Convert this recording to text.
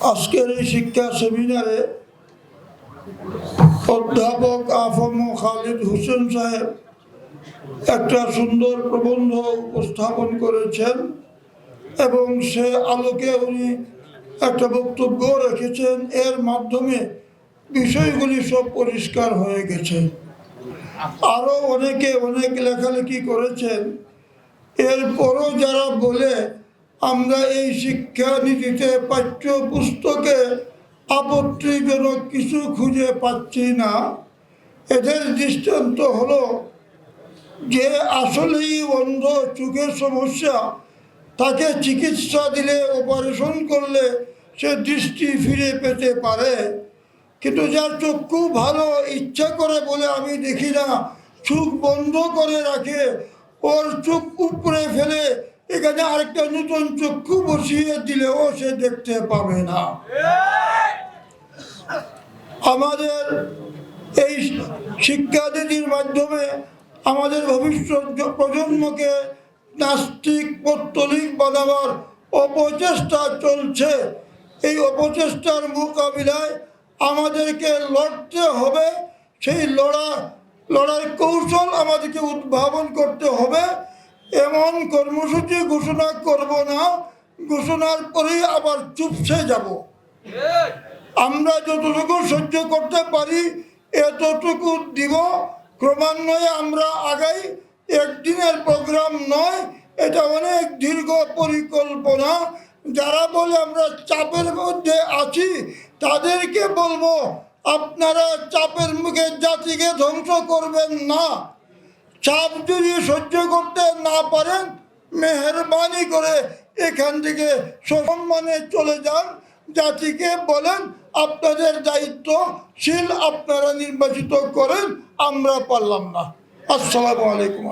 আজকের এই শিক্ষা সেমিনারে অধ্যাপক আফম খালিদ হোসেন সাহেব একটা সুন্দর প্রবন্ধ উপস্থাপন করেছেন এবং সে আলোকে উনি একটা বক্তব্য রেখেছেন। এর মাধ্যমে বিষয়গুলি সব পরিষ্কার হয়ে গেছে। আরও অনেকে অনেক লেখালেখি করেছেন। এরপরও যারা বলে আমরা এই শিক্ষানীতিতে পুস্তকে আপত্তিজনক কিছু খুঁজে পাচ্ছি না। এদের দৃষ্টান্ত হলো যে আসলেই অন্ধ চোখের সমস্যা, তাকে চিকিৎসা দিলে, অপারেশন করলে সে দৃষ্টি ফিরে পেতে পারে। কিন্তু যার চক্ষু ভালো, ইচ্ছা করে বলে আমি দেখি না, চোখ বন্ধ করে রাখে, ওর চোখ উপরে ফেলে এখানে আরেকটা নতুন চক্ষু বসিয়ে দিলেও সে দেখতে পাবে না। আমাদের এই শিক্ষানীতির মাধ্যমে আমাদের ভবিষ্যৎ প্রজন্মকে নাস্তিক, পত্তলিক বানাবার অপচেষ্টা চলছে। এই অপচেষ্টার মোকাবিলায় আমাদেরকে লড়তে হবে, সেই লড়া লড়াই কৌশল আমাদেরকে উদ্ভাবন করতে হবে। এমন কর্মসূচি ঘোষণা করব না, ঘোষণার পরেই আবার চুপসে যাব। আমরা যতটুকু সহ্য করতে পারি, এতটুকু দিব। ক্রমান্বয়ে আমরা আগাই। একদিনের প্রোগ্রাম নয়, এটা অনেক দীর্ঘ পরিকল্পনা। যারা বলে আমরা চাপের মধ্যে আছি, তাদেরকে বলব, আপনারা চাপের মুখে জাতিকে ধ্বংস করবেন না। চাপ যদি সহ্য করতে না পারেন, মেহরবানি করে এখান থেকে সম্মানে চলে যান। জাতিকে বলেন, আপনাদের দায়িত্বশীল আপনারা নির্বাচিত করেন, আমরা পারলাম না। আসসালামু আলাইকুম